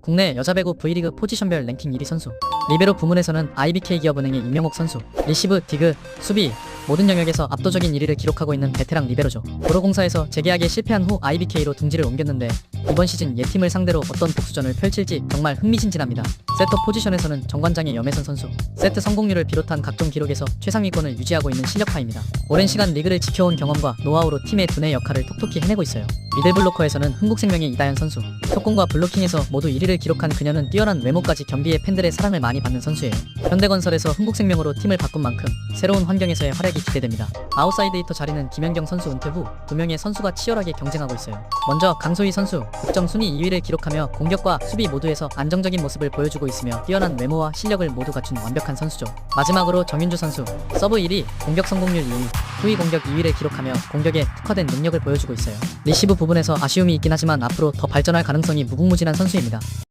국내 여자 배구 V리그 포지션별 랭킹 1위 선수. 리베로 부문에서는 IBK 기업은행의 임명옥 선수. 리시브, 디그, 수비 모든 영역에서 압도적인 1위를 기록하고 있는 베테랑 리베로죠. 도로공사에서 재계약에 실패한 후 IBK로 둥지를 옮겼는데 이번 시즌 예팀을 상대로 어떤 복수전을 펼칠지 정말 흥미진진합니다. 세터 포지션에서는 정관장의 염혜선 선수. 세트 성공률을 비롯한 각종 기록에서 최상위권을 유지하고 있는 실력파입니다. 오랜 시간 리그를 지켜온 경험과 노하우로 팀의 두뇌 역할을 톡톡히 해내고 있어요. 미들블로커에서는 흥국생명의 이다현 선수. 속공과 블로킹에서 모두 1위를 기록한 그녀는 뛰어난 외모까지 경비에 팬들의 사랑을 많이 받는 선수예요. 현대건설에서 흥국생명으로 팀을 바꾼 만큼 새로운 환경에서의 활약이 기대됩니다. 아웃사이드 히터 자리는 김연경 선수 은퇴 후 두 명의 선수가 치열하게 경쟁하고 있어요. 먼저 강소희 선수 득점 순위 2위를 기록하며 공격과 수비 모두에서 안정적인 모습을 보여주고 있으며 뛰어난 외모와 실력을 모두 갖춘 완벽한 선수죠. 마지막으로 정윤주 선수 서브 1위, 공격 성공률 2위, 후위 공격 2위를 기록하며 공격에 특화된 능력을 보여주고 있어요. 리시브 부분에서 아쉬움이 있긴 하지만 앞으로 더 발전할 가능성이 무궁무진한 선수입니다.